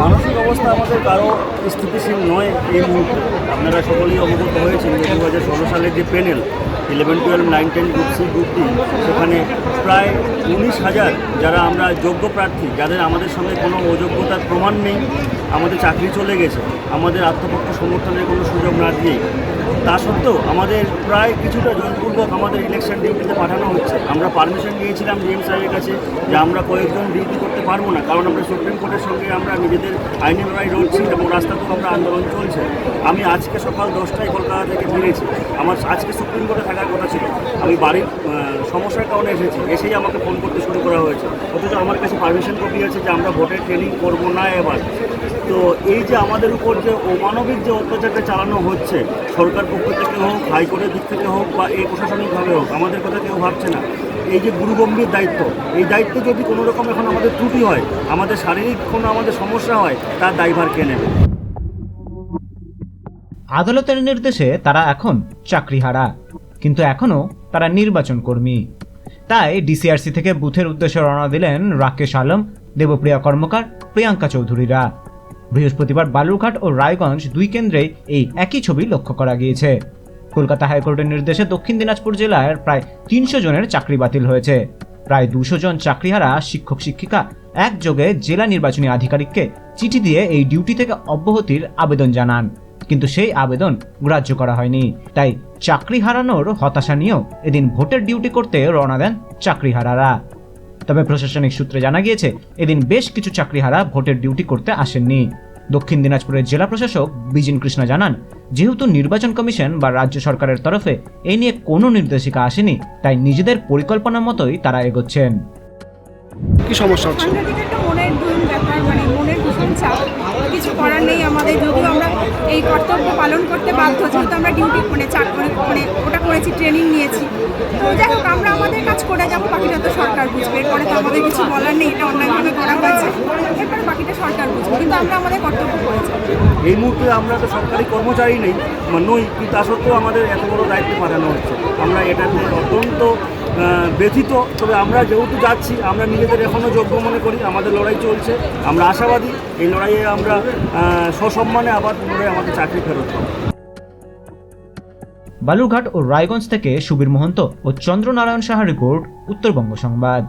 মানসিক অবস্থা আমাদের কারও স্থিতিশীল নয় এই মুহূর্তে। আপনারা সকলেই অবগত হয়েছেন যে দু হাজার ষোলো সালের যে panel eleven, twelve, nine, ten group C, group D, সেখানে প্রায় উনিশ হাজার যারা আমরা যোগ্য প্রার্থী, যাদের আমাদের সঙ্গে কোনো অযোগ্যতার প্রমাণ নেই, আমাদের চাকরি চলে গেছে, আমাদের আত্মপক্ষ সমর্থনের কোনো সুযোগ না দিয়ে তা সত্ত্বেও আমাদের প্রায় কিছুটা জোরপূর্বক আমাদের ইলেকশন ডিউটিতে পাঠানো হচ্ছে। আমরা পারমিশন নিয়েছিলাম ডিএম সাহেবের কাছে যে আমরা কয়েকজন ডিউটি করতে পারব না, কারণ আমরা সুপ্রিম কোর্টের সঙ্গে আমরা নিজেদের আইনি লড়াই লড়ছি এবং রাস্তাতেও আমরা আন্দোলন চলছে। আমি আজকে সকাল দশটায় কলকাতা থেকে ফিরেছি। আমার আজকে সুপ্রিম কোর্টে থাকার কথা ছিল। আমি বাড়ির সমস্যার কারণে এসেছি। এসেই আমাকে ফোন করতে শুরু করা হয়েছে। অথচ আমার কাছে পারমিশন কপি আছে যে আমরা ভোটের ট্রেনিং করব না এবার। তো এই যে আমাদের উপর যে অমানবিক যে অত্যাচারটা চালানো হচ্ছে, সরকার পক্ষ থেকে হোক, হাইকোর্টের দিক থেকে হোক বা এই প্রশাসনিকভাবে হোক, আমাদের কথা কেউ ভাবছে না। এই যে গুরুগম্ভীর দায়িত্ব, এই দায়িত্বে যদি কোনো রকম এখন আমাদের ত্রুটি হয়, আমাদের শারীরিক কোনো আমাদের সমস্যা হয়, তার দায়ভার কে নেবে? আদালতের নির্দেশে তারা এখন চাকরিহারা। কিন্তু এখনও তারা নির্বাচন কর্মী। তাই ডিসিআরসি থেকে বুথের উদ্দেশ্যে রওনা দিলেন রাকেশ আলম, দেবপ্রিয়া কর্মকার, প্রিয়াঙ্কা চৌধুরীরা। বৃহস্পতিবার বালুরঘাট ও রায়গঞ্জ দুই কেন্দ্রেই এই একই ছবি লক্ষ্য করা গিয়েছে। কলকাতা হাইকোর্টের নির্দেশে দক্ষিণ দিনাজপুর জেলার প্রায় তিনশো জনের চাকরি বাতিল হয়েছে। প্রায় দুশো জন চাকরিহারা শিক্ষক, শিক্ষিকা একযোগে জেলা নির্বাচনী আধিকারিককে চিঠি দিয়ে এই ডিউটি থেকে অব্যাহতির আবেদন জানান। কিন্তু সেই আবেদন গ্রাহ্য করা হয়নি। তাই চাকরি হারানোর হতাশা নিয়েও এদিন ভোটের ডিউটি করতে রওনা দেন চাকরিহারারা। তবে প্রশাসনিক সূত্রে জানা গিয়েছে এদিন বেশ কিছু চাকরিহারা ভোটের ডিউটি করতে আসেননি। দক্ষিণ দিনাজপুরের জেলা প্রশাসক বিজিন কৃষ্ণ জানান যেহেতু নির্বাচন কমিশন বা রাজ্য সরকারের তরফে এ নিয়ে কোনো নির্দেশিকা আসেনি তাই নিজেদের পরিকল্পনা মতোই তারা এগোচ্ছেন। কি সমস্যা হচ্ছে? মনের দুম ব্যাপার মানে মনের ভীষণ চাপ কিছু করার নেই আমাদের। যদিও আমরা এই কর্তব্য পালন করতে বাধ্য, যেহেতু আমরা ডিউটি মানে চাকরি মানে ওটা করেছি ট্রেনিং নিয়েছি। তো যাই হোক, আমরা আমাদের কাজ করে যাব, বাকিটা তো সরকার বুঝবে। এরপরে তো আমাদের কিছু বলার নেই, এটা অন্যায়ভাবে করা হয়েছে। এরপরে বাকিটা সরকার বুঝবে, কিন্তু আমরা আমাদের কর্তব্য করেছি এই মুহূর্তে আমরা তো সরকারি কর্মচারী নেই বা নই, কিন্তু তা সত্ত্বেও আমাদের এত বড় দায়িত্ব পাঠানো হচ্ছে। আমরা এটাতে অত্যন্ত ব্যথিত, তবে আমরা যেহেতু যাচ্ছি, আমরা নিজেদের এখনও যোগ্য মনে করি, আমাদের লড়াই চলছে। আমরা আশাবাদী, এই লড়াইয়ে আমরা সসম্মানে আবার পুনরায় আমাদের চাকরি ফেরত পাবো। বালুরঘাট ও রায়গঞ্জ থেকে সুবীর মহন্ত ও চন্দ্রনারায়ণ সাহা রিপোর্ট, উত্তরবঙ্গ সংবাদ।